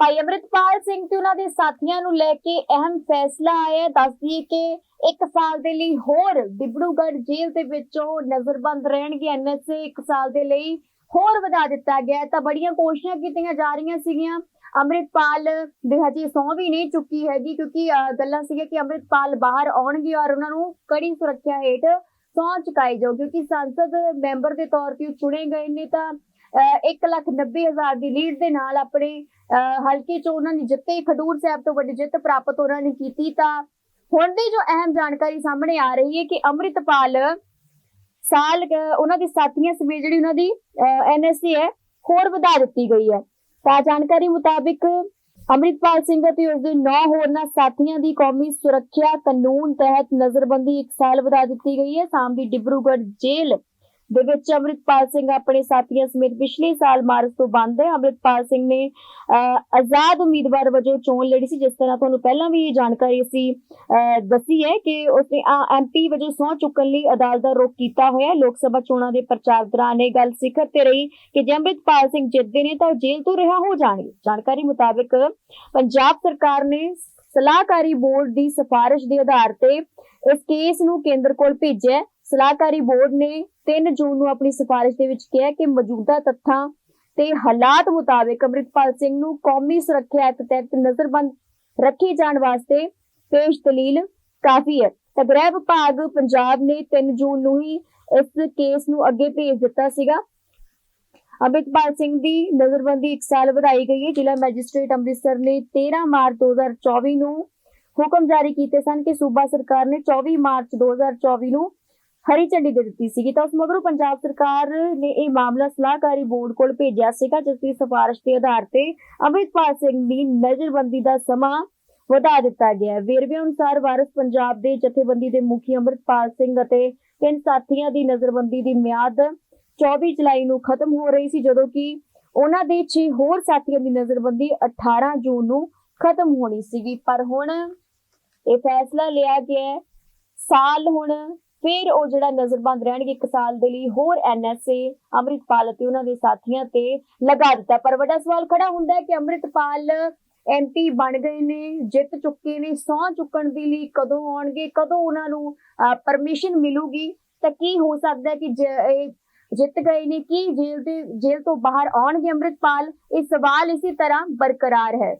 ਭਾਈ ਅਮਰਿਤਪਾਲ ਸਿੰਘ ਤੇ ਉਹਨਾਂ ਦੇ ਸਾਥੀਆਂ ਨੂੰ ਲੈ ਕੇ ਅਹਿਮ ਫੈਸਲਾ ਆਇਆ ਦੱਸ ਦਈਏ ਕਿ ਇੱਕ ਸਾਲ ਦੇ ਲਈ ਹੋਰ ਡਿਬੜੂਗੜ੍ਹ ਜੇਲ੍ਹ ਦੇ ਵਿੱਚੋਂ ਨਜ਼ਰਬੰਦ ਰਹਿਣਗੇ ਐਨਐਸਏ ਇੱਕ ਸਾਲ ਦੇ ਲਈ ਹੋਰ ਵਧਾ ਦਿੱਤਾ ਗਿਆ ਤਾਂ ਬੜੀਆਂ ਕੋਸ਼ਿਸ਼ਾਂ ਕੀਤੀਆਂ ਜਾ ਰਹੀਆਂ ਸੀਗੀਆਂ। ਅੰਮ੍ਰਿਤਪਾਲ ਦੇ ਹਜੇ ਸਹੁੰ ਵੀ ਨਹੀਂ ਚੁੱਕੀ ਹੈਗੀ ਕਿਉਂਕਿ ਗੱਲਾਂ ਸੀਗੀਆਂ ਕਿ ਅੰਮ੍ਰਿਤਪਾਲ ਬਾਹਰ ਆਉਣਗੇ ਔਰ ਉਹਨਾਂ ਨੂੰ ਕੜੀ ਸੁਰੱਖਿਆ ਹੇਠ ਸਹੁੰ ਚੁਕਾਈ ਜਾਊ ਕਿਉਂਕਿ ਸੰਸਦ ਮੈਂਬਰ ਦੇ ਤੌਰ ਤੇ ਉਹ ਚੁਣੇ ਗਏ ਨੇ ਤਾਂ ਇੱਕ ਲੱਖ ਨੱਬੇ ਹਜ਼ਾਰ ਦੀ ਲੀਡ ਦੇ ਨਾਲ ਆਪਣੇ ਹਲਕੇ ਚ ਉਹਨਾਂ ਨੇ ਜਿੱਤੇ ਖਡੂਰ ਸਾਹਿਬ ਤੋਂ ਵੱਡੀ ਜਿੱਤ ਪ੍ਰਾਪਤ ਉਹਨਾਂ ਨੇ ਕੀਤੀ ਤਾਂ ਹੁਣ ਦੀ ਜੋ ਅਹਿਮ ਜਾਣਕਾਰੀ ਸਾਹਮਣੇ ਆ ਰਹੀ ਹੈ ਕਿ ਅੰਮ੍ਰਿਤਪਾਲ ਸਾਲ ਉਹਨਾਂ ਦੇ ਸਾਥੀਆਂ ਸਮੇਤ ਜਿਹੜੀ ਉਹਨਾਂ ਦੀ ਐਨਐਸਏ ਹੈ, ਹੋਰ ਵਧਾ ਦਿੱਤੀ ਗਈ ਹੈ। ਤਾਂ ਜਾਣਕਾਰੀ ਮੁਤਾਬਿਕ ਅੰਮ੍ਰਿਤਪਾਲ ਸਿੰਘ ਅਤੇ ਉਸ ਦੇ 9 ਹੋਰਨਾਂ ਸਾਥੀਆਂ ਦੀ ਕੌਮੀ ਸੁਰੱਖਿਆ ਕਾਨੂੰਨ ਤਹਿਤ ਨਜ਼ਰਬੰਦੀ 1 ਸਾਲ ਵਧਾ ਦਿੱਤੀ ਗਈ ਹੈ। ਸਾਮ ਦੀ ਡਿਬਰੂਗੜ੍ਹ ਜੇਲ੍ਹ ਦੇ ਵਿੱਚ ਅੰਮ੍ਰਿਤਪਾਲ ਸਿੰਘ ਆਪਣੇ ਸਾਥੀਆਂ ਸਮੇਤ ਪਿਛਲੇ ਸਾਲ ਮਾਰਚ ਤੋਂ ਬੰਦ ਹੈ। ਅੰਮ੍ਰਿਤਪਾਲ ਸਿੰਘ ਨੇ ਆਜ਼ਾਦ ਉਮੀਦਵਾਰ ਵਜੋਂ ਚੋਣ ਲੜੀ ਸੀ, ਜਿਸ ਤਰ੍ਹਾਂ ਤੁਹਾਨੂੰ ਪਹਿਲਾਂ ਵੀ ਇਹ ਜਾਣਕਾਰੀ ਅਸੀਂ ਦੱਸੀ ਹੈ ਕਿ ਉਸਨੇ ਐਮਪੀ ਵਜੋਂ ਸਹੁੰ ਚੁੱਕਣ ਲਈ ਅਦਾਲਤ ਦਾ ਰੋਕ ਕੀਤਾ ਹੋਇਆ। ਲੋਕ ਸਭਾ ਚੋਣਾਂ ਦੇ ਪ੍ਰਚਾਰ ਦੌਰਾਨ ਇਹ ਗੱਲ ਸਿਖਰ ਤੇ ਰਹੀ ਕਿ ਜੇ ਅੰਮ੍ਰਿਤਪਾਲ ਸਿੰਘ ਜਿੱਤਦੇ ਨੇ ਤਾਂ ਉਹ ਜੇਲ੍ਹ ਤੋਂ ਰਿਹਾ ਹੋ ਜਾਣਗੇ। ਜਾਣਕਾਰੀ ਮੁਤਾਬਕ ਪੰਜਾਬ ਸਰਕਾਰ ਨੇ ਸਲਾਹਕਾਰੀ ਬੋਰਡ ਦੀ ਸਿਫਾਰਿਸ਼ ਦੇ ਆਧਾਰ ਤੇ ਇਸ ਕੇਸ ਨੂੰ ਕੇਂਦਰ ਕੋਲ ਭੇਜਿਆ ਸਲਾਹਕਾਰੀ ਬੋਰਡ ਨੇ 3 ਜੂਨ ਨੂੰ ਆਪਣੀ ਸਿਫਾਰਿਸ਼ ਦੇ ਵਿੱਚ ਕਿਹਾ ਕਿ ਮੌਜੂਦਾ ਤੱਥਾਂ ਤੇ ਹਾਲਾਤ ਮੁਤਾਬਕ ਅੰਮ੍ਰਿਤਪਾਲ ਸਿੰਘ ਨੂੰ ਕੌਮੀ ਸੁਰੱਖਿਆ ਐਕਟ ਤਹਿਤ ਨਜ਼ਰਬੰਦ ਰੱਖੇ ਜਾਣ ਵਾਸਤੇ ਪੇਸ਼ ਦਲੀਲ ਕਾਫੀ ਹੈ। ਤਾਂ ਗ੍ਰਹਿ ਵਿਭਾਗ ਪੰਜਾਬ ਨੇ 3 ਜੂਨ ਨੂੰ ਹੀ ਇਸ ਕੇਸ ਨੂੰ ਅੱਗੇ ਭੇਜ ਦਿੱਤਾ ਸੀਗਾ। ਅੰਮ੍ਰਿਤਪਾਲ ਸਿੰਘ ਦੀ ਨਜ਼ਰਬੰਦੀ 1 ਸਾਲ ਵਧਾਈ ਗਈ ਹੈ। ਜ਼ਿਲ੍ਹਾ ਮੈਜਿਸਟ੍ਰੇਟ ਅੰਮ੍ਰਿਤਸਰ ਨੇ 13 ਮਾਰਚ 2024 ਨੂੰ ਹੁਕਮ ਜਾਰੀ ਕੀਤੇ ਸਨ ਕਿ ਸੂਬਾ ਸਰਕਾਰ ਨੇ 24 ਮਾਰਚ 2024 ਨੂੰ ਹਰੀ ਝੰਡੀ ਦੇ ਦਿੱਤੀ ਸੀਗੀ। ਤਾਂ ਉਸ ਮਗਰੋਂ ਪੰਜਾਬ ਸਰਕਾਰ ਨੇ ਇਹ ਮਾਮਲਾ ਸਲਾਹਕਾਰੀ ਬੋਰਡ ਕੋਲ ਭੇਜਿਆ ਸੀਗਾ, ਜਿਸ ਦੀ ਸਿਫਾਰਿਸ਼ ਦੇ ਆਧਾਰ ਤੇ ਅੰਮ੍ਰਿਤਪਾਲ ਸਿੰਘ ਦੀ ਨਜ਼ਰਬੰਦੀ ਦਾ ਸਮਾਂ ਵਧਾ ਦਿੱਤਾ ਗਿਆ ਹੈ। ਵੇਰਵੇ ਅਨੁਸਾਰ ਵਾਰਿਸ ਪੰਜਾਬ ਦੇ ਜਥੇਬੰਦੀ ਦੇ ਮੁਖੀ ਅੰਮ੍ਰਿਤਪਾਲ ਸਿੰਘ ਅਤੇ ਤਿੰਨ ਸਾਥੀਆਂ ਦੀ ਨਜ਼ਰਬੰਦੀ ਦੀ ਮਿਆਦ 24 ਜੁਲਾਈ ਨੂੰ ਖਤਮ ਹੋ ਰਹੀ ਸੀ, ਜਦੋਂ ਕਿ ਉਹਨਾਂ ਦੇ 6 ਹੋਰ ਸਾਥੀਆਂ ਦੀ ਨਜ਼ਰਬੰਦੀ 18 ਜੂਨ ਨੂੰ ਖਤਮ ਹੋਣੀ ਸੀਗੀ। ਪਰ ਹੁਣ ਇਹ ਫੈਸਲਾ ਲਿਆ ਗਿਆ ਸਾਲ ਹੁਣ ਫਿਰ ਉਹ ਜਿਹੜਾ ਨਜ਼ਰਬੰਦ ਰਹਿਣਗੇ ਇੱਕ ਸਾਲ ਦੇ ਲਈ ਹੋਰ ਐਨਐਸਏ, ਅੰਮ੍ਰਿਤਪਾਲ ਅਤੇ ਉਹਨਾਂ ਦੇ ਸਾਥੀਆਂ ਤੇ ਲਗਾ ਦਿੱਤਾ। ਪਰ ਵੱਡਾ ਸਵਾਲ ਖੜਾ ਹੁੰਦਾ ਹੈ ਕਿ ਅੰਮ੍ਰਿਤਪਾਲ ਐਮਪੀ ਬਣ ਗਏ ਨੇ, ਜਿੱਤ ਚੁੱਕੇ ਨੇ, ਸਹੁੰ ਚੁੱਕਣ ਦੇ ਲਈ ਕਦੋਂ ਆਉਣਗੇ, ਕਦੋਂ ਉਹਨਾਂ ਨੂੰ ਪਰਮਿਸ਼ਨ ਮਿਲੂਗੀ? ਤਾਂ ਕੀ ਹੋ ਸਕਦਾ ਕਿ ਇਹ ਜਿੱਤ ਗਏ ਨੇ, ਕੀ ਜੇਲ੍ਹ ਦੇ, ਜੇਲ੍ਹ ਤੋਂ ਬਾਹਰ ਆਉਣਗੇ ਅੰਮ੍ਰਿਤਪਾਲ? ਇਹ ਸਵਾਲ ਇਸੇ ਤਰ੍ਹਾਂ ਬਰਕਰਾਰ ਹੈ।